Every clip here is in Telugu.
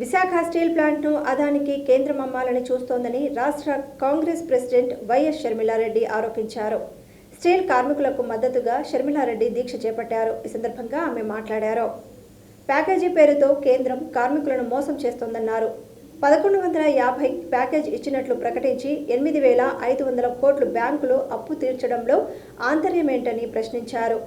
విశాఖ స్టీల్ ప్లాంట్ను అదానికి కేంద్రం అమ్మాలని చూస్తోందని రాష్ట్ర కాంగ్రెస్ ప్రెసిడెంట్ వైఎస్ షర్మిలారెడ్డి ఆరోపించారు. స్టీల్ కార్మికులకు మద్దతుగా షర్మిలారెడ్డి దీక్ష చేపట్టారు. ఈ సందర్భంగా ఆమె మాట్లాడారు. ప్యాకేజీ పేరుతో కేంద్రం కార్మికులను మోసం చేస్తోందన్నారు. పదకొండు వందల యాభై ప్యాకేజ్ ఇచ్చినట్లు ప్రకటించి ఎనిమిది వేల ఐదు వందల కోట్లు బ్యాంకులు అప్పు తీర్చడంలో ఆంతర్యమేంటని ప్రశ్నించారు.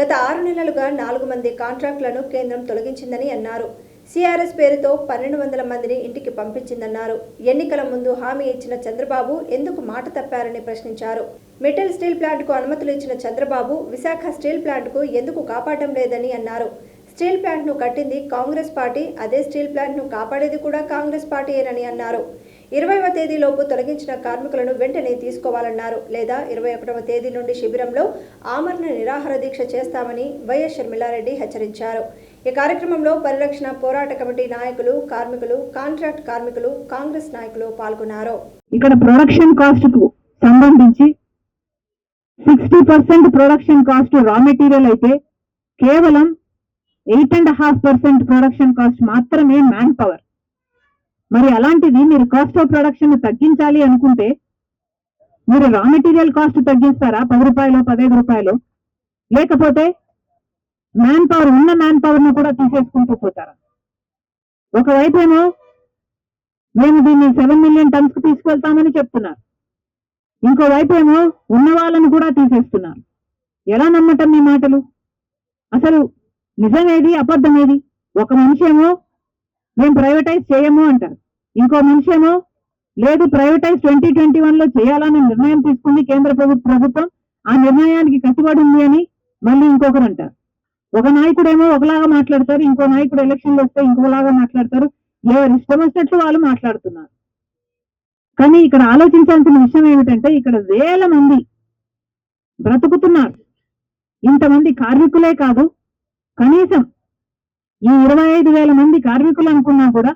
గత ఆరు నెలలుగా నాలుగు మంది కాంట్రాక్టులను కేంద్రం తొలగించిందని అన్నారు. సిఆర్ఎస్ పేరుతో పన్నెండు వందల మందిని ఇంటికి పంపించిందన్నారు. ఎన్నికల ముందు హామీ ఇచ్చిన చంద్రబాబు ఎందుకు మాట తప్పారని ప్రశ్నించారు. మెటల్ స్టీల్ ప్లాంట్కు అనుమతులు ఇచ్చిన చంద్రబాబు విశాఖ స్టీల్ ప్లాంట్కు ఎందుకు కాపాడడం లేదని అన్నారు. స్టీల్ ప్లాంట్ను కట్టింది కాంగ్రెస్ పార్టీ అదే స్టీల్ ప్లాంట్ను కాపాడేది కూడా కాంగ్రెస్ పార్టీయేనని అన్నారు. ఇరవైవ తేదీలోపు తొలగించిన కార్మికులను వెంటనే తీసుకోవాలన్నారు లేదా ఇరవై ఒకటవ తేదీ నుండి శిబిరంలో ఆమరణ నిరాహార దీక్ష చేస్తామని వైఎస్ షర్మిలారెడ్డి హెచ్చరించారు. ఈ కార్యక్రమంలో పరిరక్షణ పోరాట కమిటీ నాయకులు కార్మికులు కాంట్రాక్ట్ కార్మికులు కాంగ్రెస్ నాయకులు పాల్గొన్నారు. ఇక్కడ ప్రొడక్షన్ కాస్ట్కు సంబంధించి sixty percent production cost raw material అయితే కేవలం eight and half percent production cost మాత్రమే మ్యాన్ పవర్ మరి అలాంటిది మీరు కాస్ట్ ఆఫ్ ప్రొడక్షన్ తగ్గించాలి అనుకుంటే మీరు రా మెటీరియల్ కాస్ట్ తగ్గిస్తారా? పది రూపాయలు పదహైదు రూపాయలు? లేకపోతే మ్యాన్ పవర్ ఉన్న మ్యాన్ పవర్ను కూడా తీసేసుకుంటూ పోతారా? ఒకవైపు ఏమో మేము దీన్ని సెవెన్ మిలియన్ టన్స్కు తీసుకెళ్తామని చెప్తున్నారు. ఇంకోవైపు ఏమో ఉన్న వాళ్ళని కూడా తీసేస్తున్నారు. ఎలా నమ్మటం మీ మాటలు? అసలు నిజమేది అబద్ధమేది? ఒక మనిషి ఏమో మేము ప్రైవేటైజ్ చేయము అంటారు. ఇంకో మనిషి ఏమో లేదు ప్రైవేటైజ్ ట్వంటీ ట్వంటీ వన్లో చేయాలనే నిర్ణయం తీసుకుంది కేంద్ర ప్రభుత్వం. ఆ నిర్ణయానికి కట్టుబడి ఉంది అని మళ్ళీ ఇంకొకరు అంటారు. ఒక నాయకుడేమో ఒకలాగా మాట్లాడతారు ఇంకో నాయకుడు ఎలక్షన్లు వస్తే ఇంకోలాగా మాట్లాడతారు. ఎవరు ఇష్టం వచ్చినట్లు వాళ్ళు మాట్లాడుతున్నారు. కానీ ఇక్కడ ఆలోచించాల్సిన విషయం ఏమిటంటే ఇక్కడ వేల మంది బ్రతుకుతున్నారు. ఇంతమంది కార్మికులే కాదు కనీసం ఈ ఇరవై ఐదు వేల మంది కార్మికులు అనుకున్నా కూడా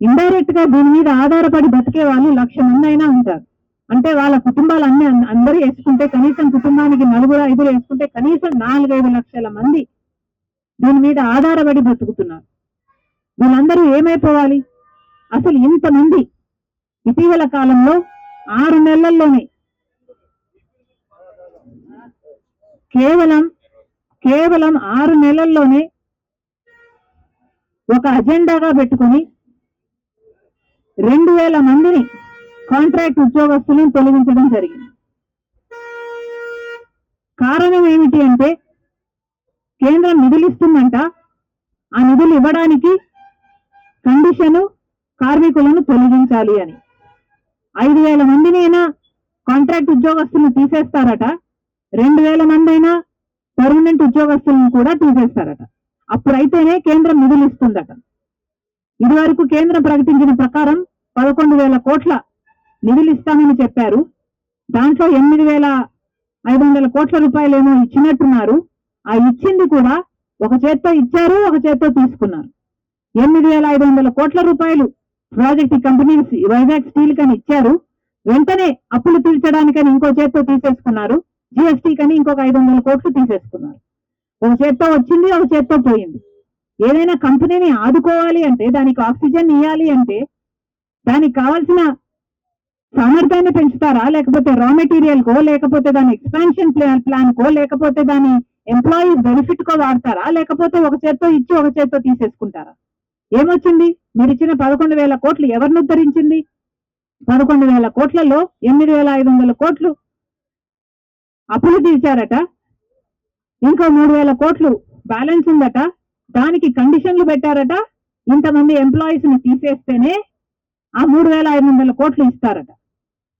ఇండైరెక్ట్గా దీని మీద ఆధారపడి బతికే వాళ్ళు లక్ష మంది అయినా ఉంటారు. అంటే వాళ్ళ కుటుంబాలు అన్ని అందరూ వేసుకుంటే కనీసం కుటుంబానికి నలుగురు ఐదుగురు వేసుకుంటే కనీసం నాలుగైదు లక్షల మంది దీని మీద ఆధారపడి బతుకుతున్నారు వీళ్ళందరూ ఏమైపోవాలి? అసలు ఇంతమంది ఇటీవల కాలంలో ఆరు నెలల్లోనే కేవలం కేవలం ఆరు నెలల్లోనే ఒక అజెండాగా పెట్టుకొని రెండు వేల మందిని కాంట్రాక్ట్ ఉద్యోగస్తులను తొలగించడం జరిగింది. కారణం ఏమిటి అంటే కేంద్రం నిధులు ఇస్తుందంట. ఆ నిధులు ఇవ్వడానికి కండిషను కార్మికులను తొలగించాలి అని. ఐదు వేల మందినైనా కాంట్రాక్ట్ ఉద్యోగస్తులను తీసేస్తారట. రెండు వేల మంది అయినా పర్మనెంట్ ఉద్యోగస్తులను కూడా తీసేస్తారట. అప్పుడైతేనే కేంద్రం నిధులు ఇస్తుందట. ఇదివరకు కేంద్రం ప్రకటించిన ప్రకారం పదకొండు వేల కోట్ల నిధులు ఇస్తామని చెప్పారు. దాంట్లో ఎనిమిది వేల ఐదు వందల కోట్ల రూపాయలేమో ఇచ్చినట్టున్నారు. ఆ ఇచ్చింది కూడా ఒక చేత్తో ఇచ్చారు ఒక చేత్తో తీసుకున్నారు. ఎనిమిది వేల ఐదు వందల కోట్ల రూపాయలు ప్రాజెక్ట్ కంపెనీస్ వైజాగ్ స్టీల్ కని ఇచ్చారు. వెంటనే అప్పులు తీర్చడానికని ఇంకో చేత్తో తీసేసుకున్నారు. జిఎస్టీ కని ఇంకొక ఐదు వందల కోట్లు తీసేసుకున్నారు. ఒక చేత్తో వచ్చింది ఒక చేత్తో పోయింది. ఏదైనా కంపెనీని ఆదుకోవాలి అంటే దానికి ఆక్సిజన్ ఇవ్వాలి అంటే దానికి కావాల్సిన సామర్థ్యాన్ని పెంచుతారా? లేకపోతే రా మెటీరియల్ కో లేకపోతే దాని ఎక్స్పాన్షన్ ప్లాన్ కో లేకపోతే దాని ఎంప్లాయీస్ బెనిఫిట్ కో వాడతారా? లేకపోతే ఒక చేత్తో ఇచ్చి ఒక చేత్తో తీసేసుకుంటారా? ఏమొచ్చింది? మీరు ఇచ్చిన పదకొండు వేల కోట్లు ఎవరిని ఉద్ధరించింది? పదకొండు వేల కోట్లలో ఎనిమిది వేల ఐదు వందల కోట్లు అప్పులు తీర్చారట. ఇంకో మూడు వేల కోట్లు బ్యాలెన్స్ ఉందట. దానికి కండిషన్లు పెట్టారట. ఇంతమంది ఎంప్లాయీస్ని తీసేస్తేనే ఆ మూడు వేల ఐదు వందల కోట్లు ఇస్తారట.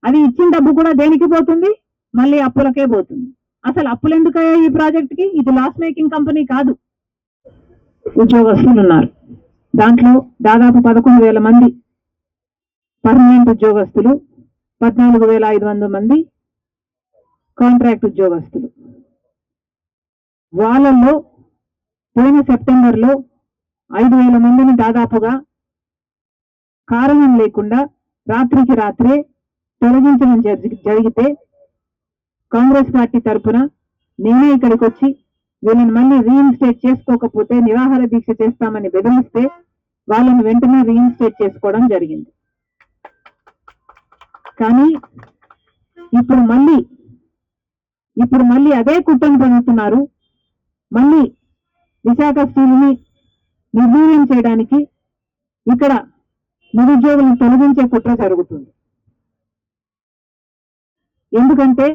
అది ఇచ్చిన డబ్బు కూడా దేనికి పోతుంది? మళ్ళీ అప్పులకే పోతుంది. అసలు అప్పులు ఎందుకయ్యా ఈ ప్రాజెక్ట్కి ఇది లాస్ మేకింగ్ కంపెనీ కాదు. ఉద్యోగస్తులు ఉన్నారు. దాంట్లో దాదాపు పదకొండు వేల మంది పర్మనెంట్ ఉద్యోగస్తులు పద్నాలుగు వేల ఐదు వందల మంది కాంట్రాక్ట్ ఉద్యోగస్తులు. వాళ్ళల్లో పోయిన సెప్టెంబర్లో ఐదు వేల మందిని దాదాపుగా కారణం లేకుండా రాత్రికి రాత్రే తొలగించడం జరిగి- జరిగితే కాంగ్రెస్ పార్టీ తరఫున నేనే ఇక్కడికి వచ్చి వీళ్ళని మళ్ళీ రీఇన్స్టేట్ చేసుకోకపోతే నిరాహార దీక్ష చేస్తామని బెదిరిస్తే వాళ్ళని వెంటనే రీఇన్స్టేట్ చేసుకోవడం జరిగింది. కానీ ఇప్పుడు మళ్ళీ ఇప్పుడు మళ్ళీ అదే కుట్రను పొందుతున్నారు మళ్ళీ విశాఖ స్టీల్ని నిర్వీర్యం చేయడానికి ఇక్కడ నిరుద్యోగులను తొలగించే కుట్ర జరుగుతుంది. ఎందుకంటే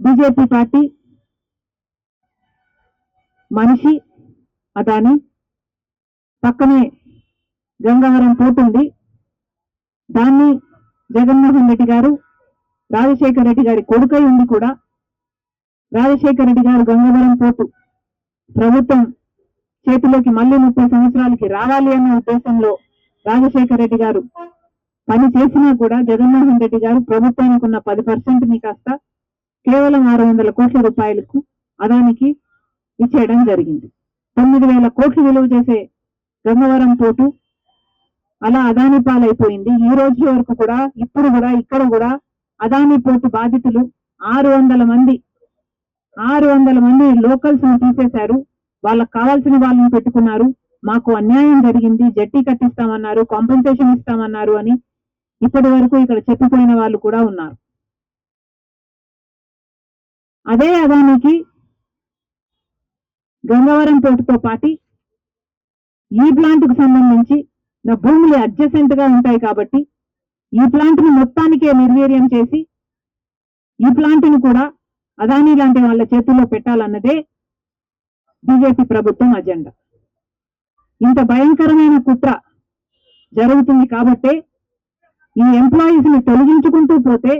బీజేపీ పార్టీ మనిషి అదాని పక్కనే గంగవరం పోతుంది దాన్ని జగన్మోహన్ రెడ్డి గారు రాజశేఖర రెడ్డి గారి కొడుకై ఉంది కూడా రాజశేఖర రెడ్డి గారు గంగవరం పోటు ప్రభుత్వం చేతిలోకి మళ్ళీ ముప్పై సంవత్సరాలకి రావాలి అనే ఉద్దేశంలో రాజశేఖర రెడ్డి గారు పని చేసినా కూడా జగన్మోహన్ రెడ్డి గారు ప్రభుత్వానికి ఉన్న పది పర్సెంట్ని కాస్త కేవలం ఆరు వందల కోట్ల రూపాయలకు అదానికి ఇచ్చేయడం జరిగింది. తొమ్మిది వేల కోట్లు విలువ చేసే గంగవరం పోటు అలా అదాని పాలైపోయింది. ఈ రోజు వరకు కూడా ఇప్పుడు కూడా ఇక్కడ కూడా అదాని పోటు బాధితులు ఆరు వందల మంది ఆరు వందల మంది లోకల్స్ను తీసేశారు. వాళ్ళకి కావాల్సిన వాళ్ళని పెట్టుకున్నారు. మాకు అన్యాయం జరిగింది. జట్టి కట్టిస్తామన్నారు కాంపెన్సేషన్ ఇస్తామన్నారు అని ఇప్పటి వరకు ఇక్కడ చెప్పిపోయిన వాళ్ళు కూడా ఉన్నారు. అదే అదానికి గంగవరం పోర్టుతో పాటి ఈ ప్లాంట్కు సంబంధించి నా భూములు అడ్జసెంట్గా ఉంటాయి కాబట్టి ఈ ప్లాంట్ను మొత్తానికే నిర్వీర్యం చేసి ఈ ప్లాంట్ని కూడా అదానీ లాంటి వాళ్ళ చేతుల్లో పెట్టాలన్నదే బీజేపీ ప్రభుత్వం అజెండా. ఇంత భయంకరమైన కుట్ర జరుగుతుంది కాబట్టే ఈ ఎంప్లాయీస్ని తొలగించుకుంటూ పోతే